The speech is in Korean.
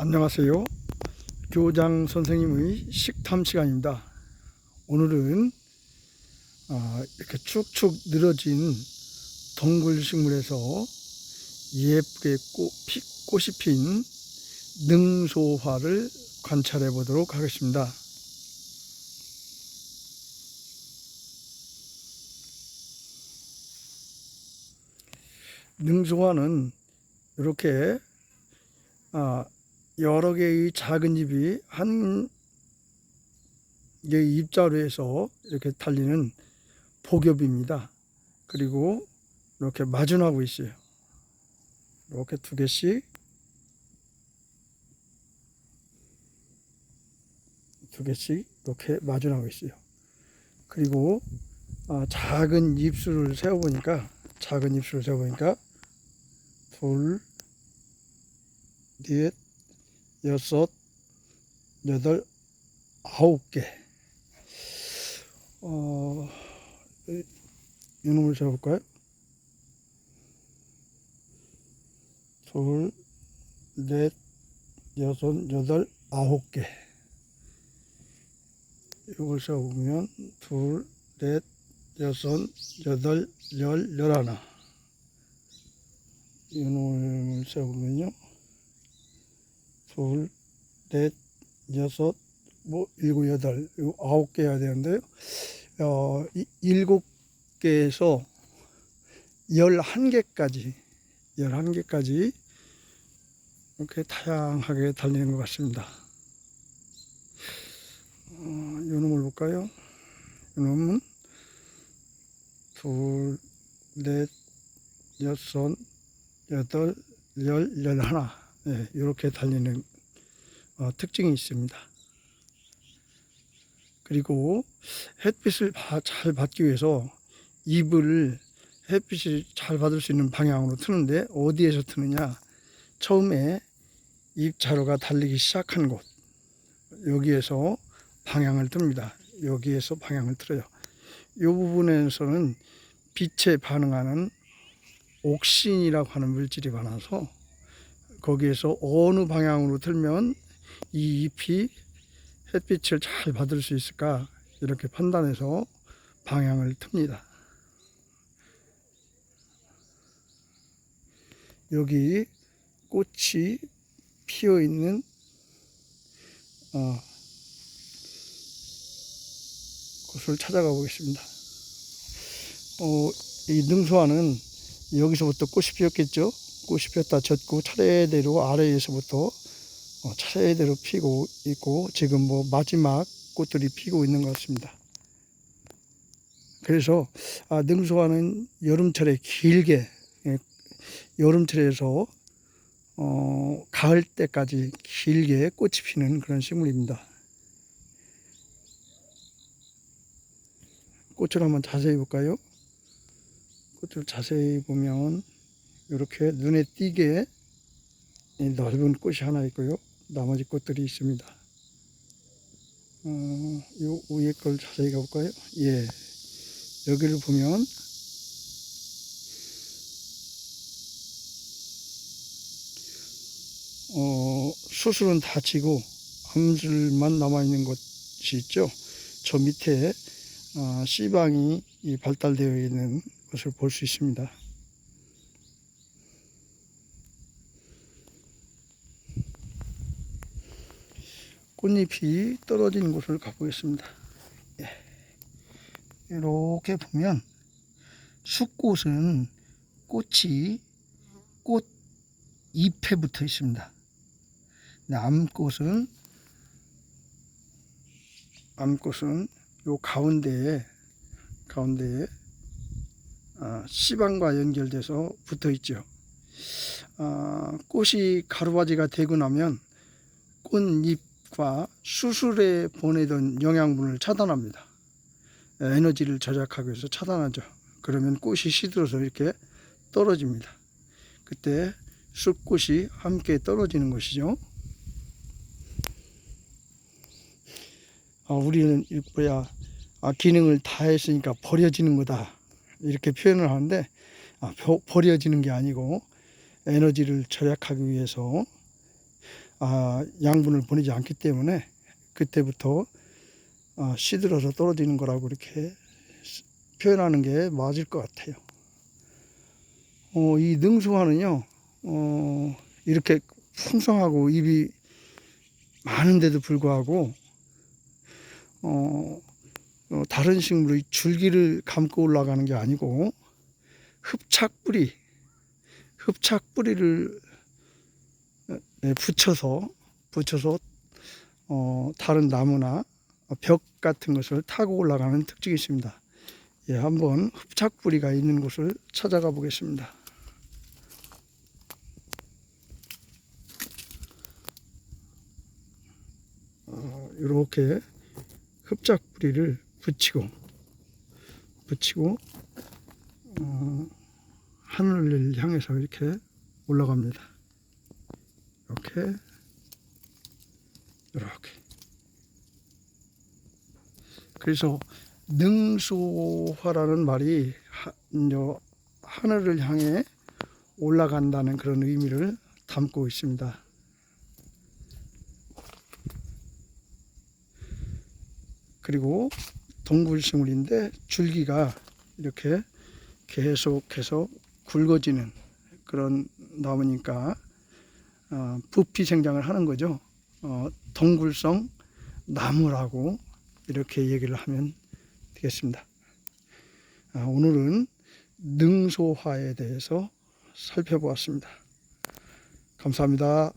안녕하세요. 교장 선생님의 식탐 시간입니다. 오늘은 아, 이렇게 축축 늘어진 동굴 식물에서 예쁘게 꽃, 피, 꽃이 핀 능소화를 관찰해 보도록 하겠습니다. 능소화는 이렇게 아, 여러 개의 작은 잎이 한 개의 잎자루에서 이렇게 달리는 복엽입니다. 그리고 이렇게 마준하고 있어요. 이렇게 두 개씩 두 개씩 이렇게 마준하고 있어요. 그리고 아, 작은 입술을 세어보니까 작은 입술을 세어보니까 둘, 넷, 여섯, 여덟, 아홉 개. 어, 이- 이놈을 세어볼까요? 둘, 넷, 여섯, 여덟, 아홉 개. 이걸 세어보면 둘, 넷, 여섯, 여덟, 열, 열하나. 이놈을 세어보면요. 둘, 넷, 여섯, 뭐 일곱, 여덟, 요 아홉 개 해야 되는데요. 어, 이- 일곱 개에서 열한 개까지, 열한 개까지 이렇게 다양하게 달리는 것 같습니다. 어, 요 놈을 볼까요? 요 놈은 둘, 넷, 여섯, 여덟, 열, 열하나. 네, 이렇게 달리는 어, 특징이 있습니다. 그리고 햇빛을 바- 잘 받기 위해서 잎을 햇빛을 잘 받을 수 있는 방향으로 트는데 어디에서 트느냐? 처음에 잎 자루가 달리기 시작한 곳 여기에서 방향을 듭니다. 여기에서 방향을 틀어요. 이 부분에서는 빛에 반응하는 옥신이라고 하는 물질이 많아서 거기에서 어느 방향으로 틀면 이 잎이 햇빛을 잘 받을 수 있을까 이렇게 판단해서 방향을 틉니다. 여기 꽃이 피어 있는 어, 곳을 찾아가 보겠습니다. 어, 이 능소화는 여기서부터 꽃이 피었겠죠. 꽃이 피었다 젖고 차례대로 아래에서부터 어, 차례대로 피고 있고 지금 뭐 마지막 꽃들이 피고 있는 것 같습니다. 그래서 아, 능소화는 여름철에 길게 예, 여름철에서 어, 가을 때까지 길게 꽃이 피는 그런 식물입니다. 꽃을 한번 자세히 볼까요? 꽃을 자세히 보면 이렇게 눈에 띄게 이 넓은 꽃이 하나 있고요. 나머지 꽃들이 있습니다. 어, 요 위에 걸 자세히 가볼까요? 예. 여기를 보면 어, 수술은 다 치고 암술만 남아있는 것이 있죠. 저 밑에 어, 씨방이 이 발달되어 있는 것을 볼 수 있습니다. 꽃잎이 떨어진 곳을 가보겠습니다. 예. 이렇게 보면 숫꽃은 꽃이 꽃 잎에 붙어 있습니다. 암꽃은 암꽃은 요 가운데에 가운데에 아, 씨방과 연결돼서 붙어 있죠. 아, 꽃이 가루바지가 되고 나면 꽃잎 과 수술에 보내던 영양분을 차단합니다. 에너지를 절약하기 위해서 차단하죠. 그러면 꽃이 시들어서 이렇게 떨어집니다. 그때 숲꽃이 함께 떨어지는 것이죠. 아, 우리는 이 뭐야 아, 기능을 다 했으니까 버려지는 거다 이렇게 표현을 하는데 아, 버- 버려지는 게 아니고 에너지를 절약하기 위해서 아, 양분을 보내지 않기 때문에 그때부터 아, 시들어서 떨어지는 거라고 이렇게 표현하는 게 맞을 것 같아요. 어, 이 능수화는요, 어, 이렇게 풍성하고 잎이 많은데도 불구하고, 어, 어, 다른 식물의 줄기를 감고 올라가는 게 아니고, 흡착 뿌리, 흡착 뿌리를 네, 붙여서, 붙여서, 어, 다른 나무나 벽 같은 것을 타고 올라가는 특징이 있습니다. 예, 한번 흡착뿌리가 있는 곳을 찾아가 보겠습니다. 어, 이렇게 흡착뿌리를 붙이고 붙이고 어, 하늘을 향해서 이렇게 올라갑니다. 이렇게 이렇게 그래서 능소화라는 말이 하늘을 향해 올라간다는 그런 의미를 담고 있습니다. 그리고 동굴식물인데 줄기가 이렇게 계속해서 굵어지는 그런 나무니까 어, 부피 생장을 하는 거죠. 어, 동굴성 나무라고 이렇게 얘기를 하면 되겠습니다. 아, 오늘은 능소화에 대해서 살펴보았습니다. 감사합니다.